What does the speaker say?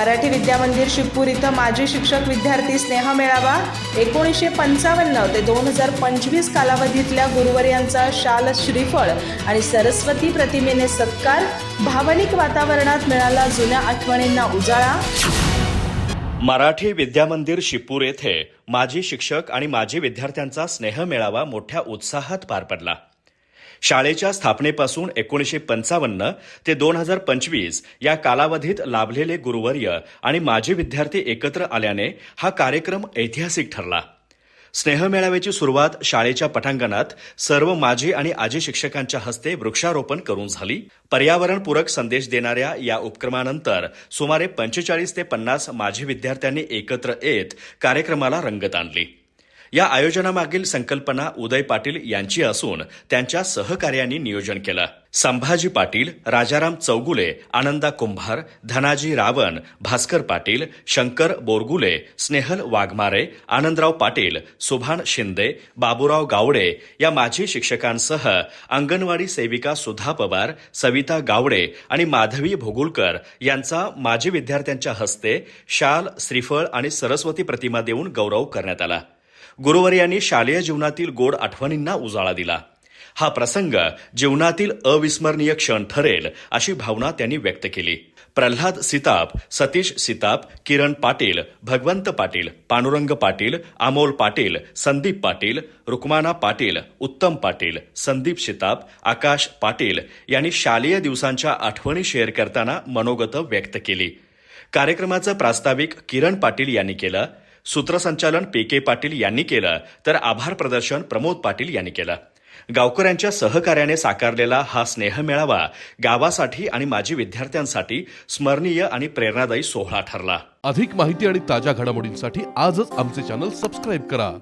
मराठी विद्यामंदिर शिवपूर इथं माजी शिक्षक विद्यार्थी स्नेह मेळावा एकोणीसशे पंचावन्न ते दोन हजार पंचवीस कालावधीतल्या गुरुवर यांचा शाल श्रीफळ आणि सरस्वती प्रतिमेने सत्कार. भावनिक वातावरणात मिळाला जुन्या आठवणींना उजाळा. मराठी विद्यामंदिर शिपूर येथे माजी शिक्षक आणि माजी विद्यार्थ्यांचा स्नेह मेळावा मोठ्या उत्साहात पार पडला. शाळेच्या स्थापनेपासून एकोणीसशे पंचावन्न ते दोन हजार पंचवीस या कालावधीत लाभलेले गुरुवर्य आणि माजी विद्यार्थी एकत्र आल्याने हा कार्यक्रम ऐतिहासिक ठरला. स्नेहमेळाव्याची सुरुवात शाळेच्या पटांगणात सर्व माजी आणि आजी शिक्षकांच्या हस्ते वृक्षारोपण करून झाली. पर्यावरणपूरक संदेश देणाऱ्या या उपक्रमानंतर सुमारे पंचेचाळीस ते पन्नास माजी विद्यार्थ्यांनी एकत्र येत कार्यक्रमाला रंगत आणली. या आयोजनामागील संकल्पना उदय पाटील यांची असून त्यांच्या सहकार्यांनी नियोजन केलं. संभाजी पाटील राजाराम चौगुले आनंदा कुंभार धनाजी रावण भास्कर पाटील शंकर बोरगुले स्नेहल वाघमारे आनंदराव पाटील सुभान शिंदे बाबूराव गावडे या माजी शिक्षकांसह अंगणवाडी सेविका सुधा पवार सविता गावडे आणि माधवी भोगुलकर यांचा माजी विद्यार्थ्यांच्या हस्ते शाल श्रीफळ आणि सरस्वती प्रतिमा देऊन गौरव करण्यात आला. गुरुवर्यांनी शालेय जीवनातील गोड आठवणींना उजाळा दिला. हा प्रसंग जीवनातील अविस्मरणीय क्षण ठरेल अशी भावना त्यांनी व्यक्त केली. प्रल्हाद सिताप सतीश सिताप किरण पाटील भगवंत पाटील पांडुरंग पाटील अमोल पाटील संदीप पाटील रुक्माना पाटील उत्तम पाटील संदीप सिताप आकाश पाटील यांनी शालेय दिवसांच्या आठवणी शेअर करताना मनोगत व्यक्त केली. कार्यक्रमाचं प्रास्ताविक किरण पाटील यांनी केलं. सूत्रसंचालन पी के पाटील यांनी केलं. तर आभार प्रदर्शन प्रमोद पाटील यांनी केलं. गावकऱ्यांच्या सहकार्याने साकारलेला हा स्नेह मेळावा गावासाठी आणि माजी विद्यार्थ्यांसाठी स्मरणीय आणि प्रेरणादायी सोहळा ठरला. अधिक माहिती आणि ताज्या घडामोडींसाठी आजच आमचे चॅनल सबस्क्राईब करा.